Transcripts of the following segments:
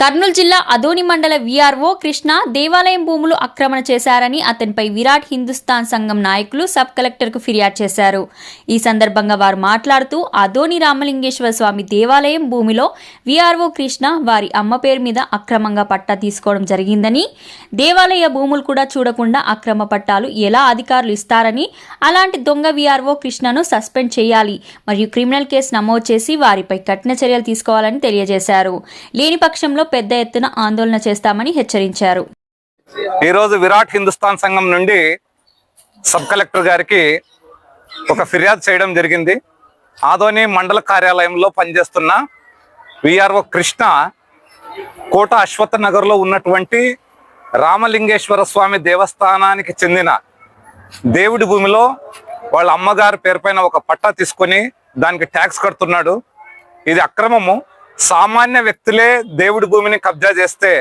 కర్నూలు జిల్లా అదోని మండల వీఆర్ఓ కృష్ణ దేవాలయం భూములు ఆక్రమణ చేశారని అతనిపై విరాట్ హిందుస్థాన్ సంఘం నాయకులు సబ్ కలెక్టర్కు ఫిర్యాదు చేశారు. ఈ సందర్భంగా వారు మాట్లాడుతూ అదోని రామలింగేశ్వర స్వామి దేవాలయం భూమిలో వీఆర్ఓ కృష్ణ వారి అమ్మ పేరు మీద అక్రమంగా పట్టా తీసుకోవడం జరిగిందని దేవాలయ భూములు కూడా చూడకుండా అక్రమ పట్టాలు ఎలా అధికారులు ఇస్తారని అలాంటి దొంగ వీఆర్ఓ కృష్ణను సస్పెండ్ చేయాలి మరియు క్రిమినల్ కేసు నమోదు చేసి వారిపై కఠిన చర్యలు తీసుకోవాలని తెలియజేశారు. లేని పక్షంలో పెద్ద ఎత్తున ఆందోళన చేస్తామని హెచ్చరించారు. ఈరోజు విరాట్ హిందుస్థాన్ సంఘం నుండి సబ్ కలెక్టర్ గారికి ఒక ఫిర్యాదు చేయడం జరిగింది. ఆదోని మండల కార్యాలయంలో పనిచేస్తున్న విఆర్ఓ కృష్ణ కోట అశ్వత్థ నగర్లో ఉన్నటువంటి రామలింగేశ్వర స్వామి దేవస్థానానికి చెందిన దేవుడి భూమిలో వాళ్ళ అమ్మగారి పేరుపైన ఒక పట్టా తీసుకొని దానికి ట్యాక్స్ కడుతున్నాడు. ఇది అక్రమము. సామాన్య వ్యక్తులే దేవుడి భూమిని కబ్జా చేస్తే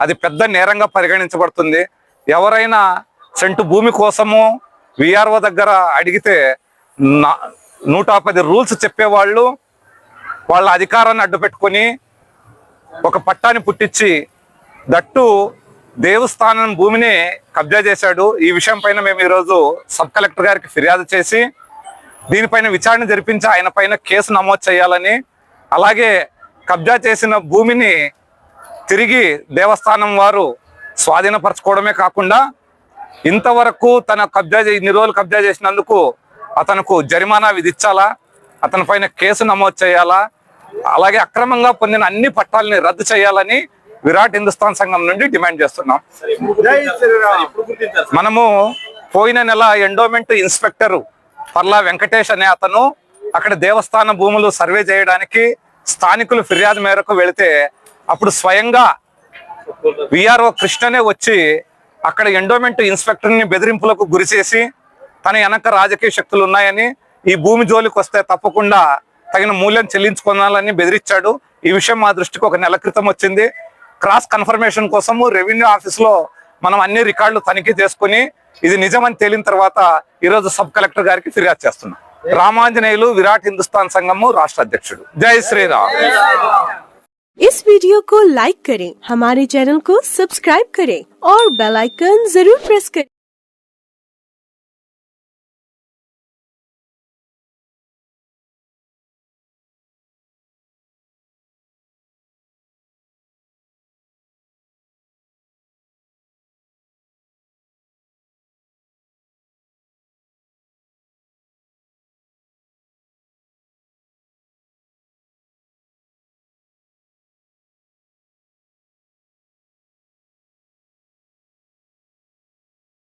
అది పెద్ద నేరంగా పరిగణించబడుతుంది. ఎవరైనా సెంటు భూమి కోసము విఆర్ఓ దగ్గర అడిగితే నా- నూట పది రూల్స్ చెప్పేవాళ్ళు వాళ్ళ అధికారాన్ని అడ్డు పెట్టుకొని ఒక పట్టాన్ని పుట్టించి దట్టు దేవస్థానం భూమిని కబ్జా చేశాడు. ఈ విషయం పైన మేము ఈరోజు సబ్ కలెక్టర్ గారికి ఫిర్యాదు చేసి దీనిపైన విచారణ జరిపించి ఆయన పైన కేసు నమోదు చేయాలని అలాగే కబ్జా చేసిన భూమిని తిరిగి దేవస్థానం వారు స్వాధీనపరచుకోవడమే కాకుండా ఇంతవరకు తన కబ్జా ఇన్ని రోజులు కబ్జా చేసినందుకు అతనుకు జరిమానా విధించాలా అతని పైన కేసు నమోదు చేయాలా అలాగే అక్రమంగా పొందిన అన్ని పట్టాలని రద్దు చేయాలని విరాట్ హిందుస్థాన్ సంఘం నుండి డిమాండ్ చేస్తున్నాం. మనము పోయిన నెల ఎండోమెంట్ ఇన్స్పెక్టర్ పర్లా వెంకటేష్ అనే అతను అక్కడ దేవస్థాన భూములు సర్వే చేయడానికి స్థానికులు ఫిర్యాదు మేరకు వెళితే అప్పుడు స్వయంగా విఆర్ఓ కృష్ణనే వచ్చి అక్కడ ఎండోమెంట్ ఇన్స్పెక్టర్ని బెదిరింపులకు గురిచేసి తన వెనక రాజకీయ శక్తులు ఉన్నాయని ఈ భూమి జోలికి వస్తే తప్పకుండా తగిన మూల్యం చెల్లించుకోవాలని బెదిరించాడు. ఈ విషయం మా దృష్టికి ఒక నెల క్రితం వచ్చింది. క్రాస్ కన్ఫర్మేషన్ కోసము రెవెన్యూ ఆఫీస్లో మనం అన్ని రికార్డులు తనిఖీ చేసుకుని ఇది నిజమని తేలిన తర్వాత ఈరోజు సబ్ కలెక్టర్ గారికి ఫిర్యాదు చేస్తున్నాం. రామాంజనేయులు విరాట్ హిందుస్థాన్ సంఘము రాష్ట్ర అధ్యక్షుడు జై శ్రీరామ్ इस वीडियो को लाइक करें हमारे चैनल को सब्सक्राइब करें और बेल आइकन जरूर प्रेस करें